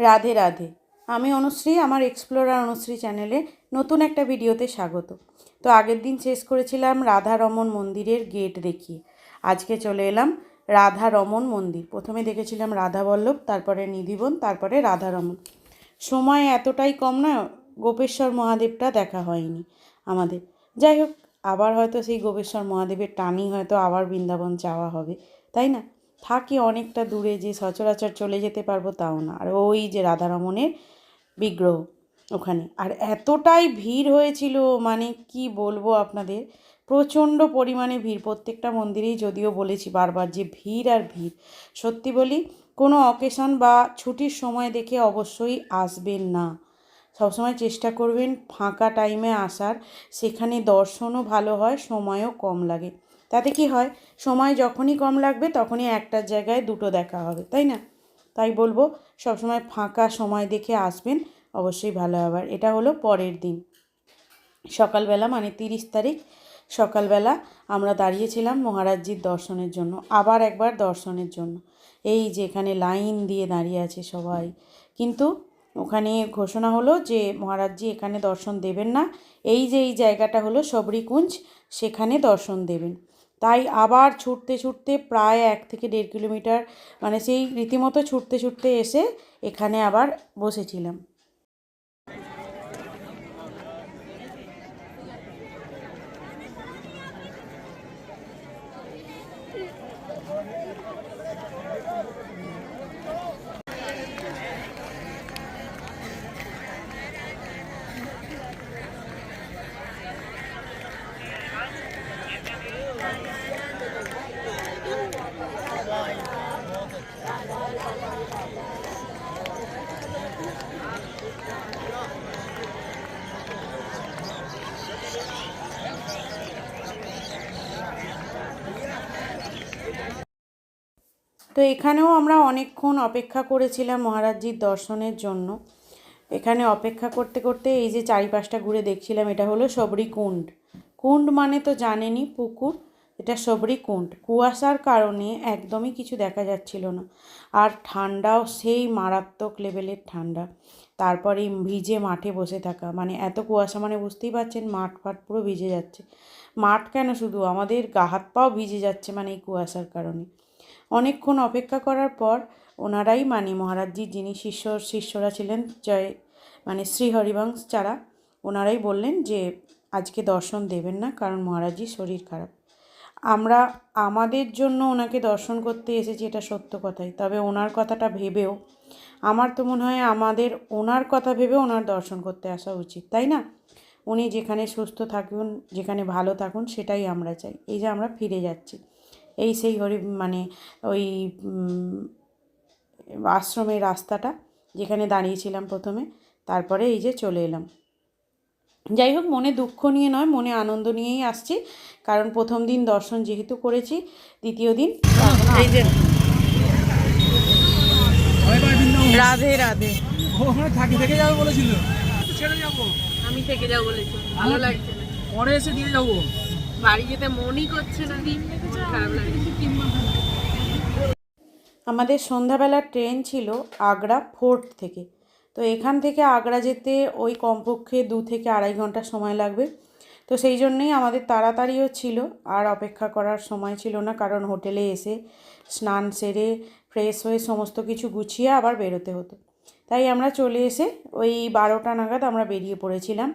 রাধে রাধে। আমি অনুশ্রী, আমার এক্সপ্লোরার অনুশ্রী চ্যানেলে নতুন একটা ভিডিওতে স্বাগত। তো আগের দিন শেষ করেছিলাম রাধা রমন মন্দিরের গেট দেখিয়ে। আজকে চলে এলাম রাধা রমন মন্দির। প্রথমে দেখেছিলাম রাধা বল্লভ তারপরে নিধিবন, তারপরে রাধা রমন সময় এতটাই কম না, গোপেশ্বর মহাদেবটা দেখা হয়নি আমাদের। যাই হোক, আবার হয়তো সেই গোপেশ্বর মহাদেবের টানই হয়তো আবার বৃন্দাবন যাওয়া হবে, তাই না? থাকি অনেকটা দূরে যে সচরাচর চলে যেতে পারব তাও না। আর ওই যে রাধারমণের বিগ্রহ ওখানে। আর এতটাই ভিড় হয়েছিল মানে কি বলব আপনাদের? প্রচণ্ড পরিমাণে ভিড়। প্রত্যেকটা মন্দিরেই যদিও বলেছি বারবার যে ভিড় আর ভিড়। সত্যি বলি, কোনো অকেশন বা ছুটির সময় দেখে অবশ্যই আসবেন না। সবসময় চেষ্টা করবেন ফাঁকা টাইমে আসার। সেখানে দর্শনও ভালো হয়, সময়ও কম লাগে। তাতে কি হয়? সময় যখনই কম লাগবে, তখনই একটার জায়গায় দুটো দেখা হবে, তাই না? তাই বলব, সবসময় ফাঁকা সময় দেখে আসবেন, অবশ্যই ভালো হবে এটা হলো পরের দিন। সকালবেলা মানে তিরিশ তারিখ, সকালবেলা আমরা দাঁড়িয়েছিলাম মহারাজজির দর্শনের জন্য, আবার একবার দর্শনের জন্য। এই যে এখানে লাইন দিয়ে দাঁড়িয়ে আছে সবাই। কিন্তু ওখানে ঘোষণা হলো যে মহারাজজি এখানে দর্শন দেবেন না, এই যে এই জায়গাটা হলো সবরিকুঞ্জ সেখানে দর্শন দেবেন। তাই আবার ছুটতে ছুটতে প্রায় এক থেকে দেড় কিলোমিটার মানে সেই রীতিমতো ছুটতে ছুটতে এসে এখানে আবার বসেছিলাম। তো এখানেও আমরা অনেকক্ষণ অপেক্ষা করেছিলাম মহারাজজির দর্শনের জন্য। এখানে অপেক্ষা করতে করতে এই যে চারিপাশটা ঘুরে দেখছিলাম, এটা হলো সবরি কুণ্ড। কুণ্ড মানে তো জানেনই পুকুর, এটা সবরি কুণ্ড। কুয়াশার কারণে একদমই কিছু দেখা যাচ্ছিল না। আর ঠান্ডাও সেই মারাত্মক লেভেলের ঠান্ডা। তারপরে ভিজে মাঠে বসে থাকা। মানে এত কুয়াশা মানে বুঝতেই পারছেন, মাঠ ফাট পুরো ভিজে যাচ্ছে। মাঠ কেন শুধু? আমাদের গা হাত পাও ভিজে যাচ্ছে মানে এই কুয়াশার কারণে। অনেকক্ষণ অপেক্ষা করার পর ওনারাই মানে মহারাজজির যিনি শিষ্য, শিষ্যরা ছিলেন, জয় মানে শ্রী হরিবংশ চারা ওনারাই বললেন যে আজকে দর্শন দেবেন না কারণ মহারাজজির শরীর খারাপ। আমরা, আমাদের জন্য ওনাকে দর্শন করতে এসেছি, এটা সত্য কথাই। তবে ওনার কথাটা ভেবেও, আমার তো মনে হয় আমাদের, ওনার কথা ভেবে ওনার দর্শন করতে আসা উচিত, তাই না? উনি যেখানে সুস্থ থাকুন, যেখানে ভালো থাকুন, সেটাই আমরা চাই। এই যে আমরা ফিরে যাচ্ছি। এই সেই হরি মানে ওই আশ্রমের রাস্তাটা যেখানে দাঁড়িয়েছিলাম প্রথমে তারপরে এই যে চলে এলাম। যাই হোক মনে দুঃখ নিয়ে নয় মনে আনন্দ নিয়েই আসছি কারণ প্রথম দিন দর্শন যেহেতু করেছি দ্বিতীয় দিন এই যে রাধে রাধে। ওখানে থাকি থেকে যাবে বলেছিল। ছেড়ে যাব আমি থেকে যাব বলেছি ভালো লাগছে পরে এসে দিয়ে যাব। বাড়ি যেতে না। আমাদের সন্ধ্যাবেলার ট্রেন ছিল আগ্রা ফোর্ট থেকে। তো এখান থেকে আগ্রা যেতে ওই কমপক্ষে দু থেকে আড়াই ঘণ্টা সময় লাগবে। তো সেই জন্যেই আমাদের তাড়াতাড়িও ছিল, আর অপেক্ষা করার সময় ছিল না, কারণ হোটেলে এসে স্নান সেরে ফ্রেশ হয়ে সমস্ত কিছু গুছিয়ে আবার বেরোতে হতো। তাই আমরা চলে এসে ওই বারোটা নাগাদ আমরা বেরিয়ে পড়েছিলাম।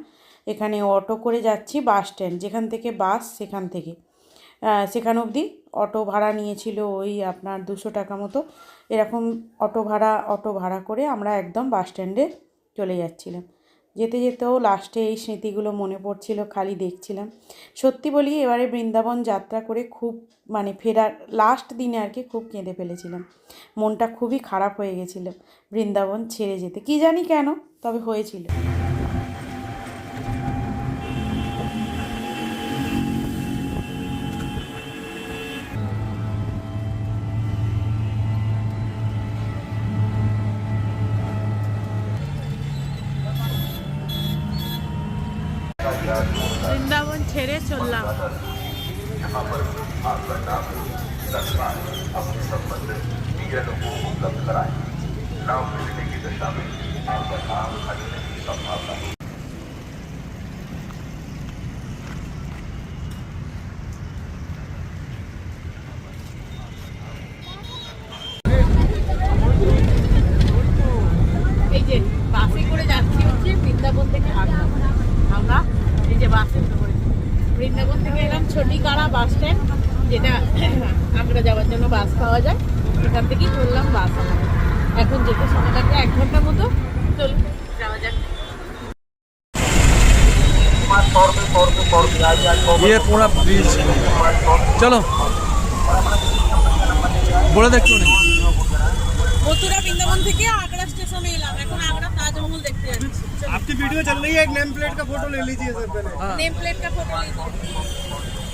এখানে অটো করে যাচ্ছি বাস স্ট্যান্ড, যেখান থেকে বাস সেখান থেকে। সেখান অবধি অটো ভাড়া নিয়েছিল ওই আপনার দুশো টাকা মতো। এরকম অটো ভাড়া অটো ভাড়া করে আমরা একদম বাস স্ট্যান্ডে চলে যাচ্ছিলাম। যেতে যেতেও লাস্টে এই স্মৃতিগুলো মনে পড়ছিল, খালি দেখছিলাম। সত্যি বলি, এবারে বৃন্দাবন যাত্রা করে খুব মানে ফেরার লাস্ট দিনে আর কি খুব কেঁদে ফেলেছিলাম। মনটা খুবই খারাপ হয়ে গেছিল বৃন্দাবন ছেড়ে যেতে। কি জানি কেন, তবে হয়েছিল। বৃন্দাবন ছেড়ে চললাম अपने संबंध को उपलब्ध कराएं नाम मिलने के এই বৃন্দাবন থেকে এলাম ছটিকাড়া বাস স্ট্যান্ড যেটা আগ্রা যাওয়ার জন্য বাস পাওয়া যায় সেখান থেকেই চললাম বাস আমাদের এখন যেতে সময় লাগবে এক ঘন্টার মতো চলুন যাওয়া যাক ये पूरा ब्रिज चलो বলে দেখছো না মথুরা বৃন্দাবন থেকে আগ্রা आपकी वीडियो चल रही है एक नेम प्लेट का फोटो ले लीजिए सर पहले नेम प्लेट का फोटो लीजिए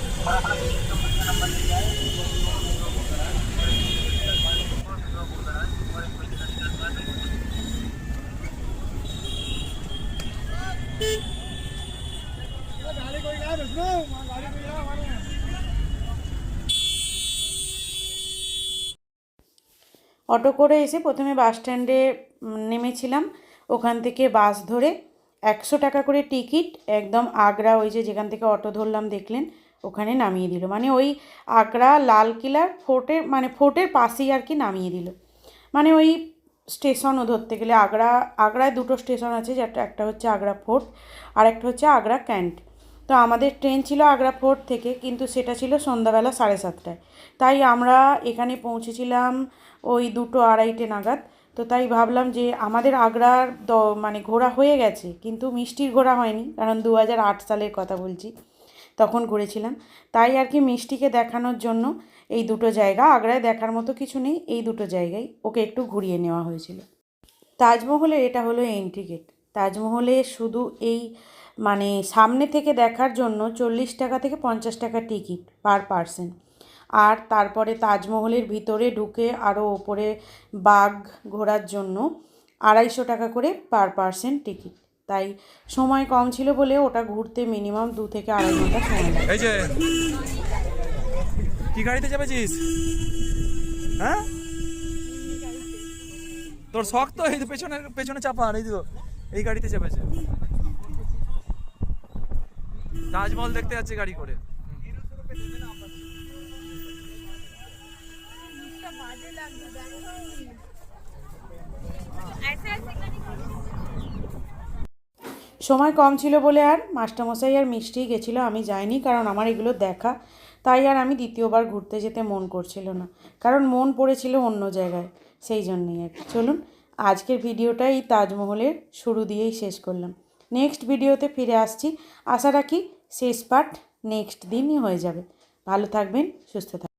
गाड़ी कोई ना रुको गाड़ी कोई ना हमारे यहाँ। অটো করে এসে প্রথমে বাস স্ট্যান্ডে উম, নেমেছিলাম ওখান থেকে বাস ধরে একশো টাকা করে টিকিট একদম আগ্রা ওই যে যেখান থেকে অটো ধরলাম দেখলেন, ওখানে নামিয়ে দিল। মানে ওই আগ্রা লাল লালকিলার ফোর্টের মানে ফোর্টের পাশেই আর কি নামিয়ে দিল। মানে ওই স্টেশনও ধরতে গেলে আগ্রা, আগ্রায় দুটো স্টেশন আছে, যেটা একটা হচ্ছে আগ্রা ফোর্ট আর একটা হচ্ছে আগ্রা ক্যান্ট। তো আমাদের ট্রেন ছিল আগ্রা ফোর্ট থেকে, কিন্তু সেটা ছিল সন্ধ্যাবেলা সাড়ে সাতটায়। তাই আমরা এখানে পৌঁছেছিলাম ওই দুটো আড়াইটে নাগাদ। তো তাই ভাবলাম যে আমাদের আগ্রার দ মানে ঘোরা হয়ে গেছে, কিন্তু মিষ্টির ঘোরা হয়নি, কারণ দু হাজার আট সালের কথা বলছি, তখন ঘুরেছিলাম তাই আর কি মিষ্টিকে দেখানোর জন্য এই দুটো জায়গা, আগ্রায় দেখার মতো কিছু নেই, এই দুটো জায়গায় ওকে একটু ঘুরিয়ে নেওয়া হয়েছিল। তাজমহলের এটা হলো এন্ট্রি গেট তাজমহলে শুধু এই মানে সামনে থেকে দেখার জন্য চল্লিশ টাকা থেকে পঞ্চাশ টাকা টিকিট পার পারসন আর তারপরে তাজমহলের ভিতরে ঢুকে আরও ওপরে বাঘ ঘোরার জন্য আড়াইশো টাকা করে পার পারসন টিকিট। তাই সময় কম ছিল বলে ওটা ঘুরতে মিনিমাম দু থেকে আড়াই ঘণ্টা সময় লাগে। এই যে, কি গাড়িতে যাবেছিস হ্যাঁ? তোর শখ তো এই পেছনে পেছনে চাপা আর এই তো এই গাড়িতে চেপেছে। তাজমহল দেখতে যাচ্ছে গাড়ি করে। সময় কম ছিল বলে আর মাস্টারমশাই আর মিষ্টি গেছিল, আমি যাইনি কারণ আমার এগুলো দেখা। তাই আর আমি দ্বিতীয়বার ঘুরতে যেতে মন করছিল না, কারণ মন পড়েছিল অন্য জায়গায়, সেই জন্যই আর। চলুন, আজকের ভিডিওটা এই তাজমহলের শুরু দিয়েই শেষ করলাম। নেক্সট ভিডিওতে ফিরে আসছি। আশা রাখি শেষ পার্ট নেক্সট দিনই হয়ে যাবে। ভালো থাকবেন, সুস্থ থাকবেন।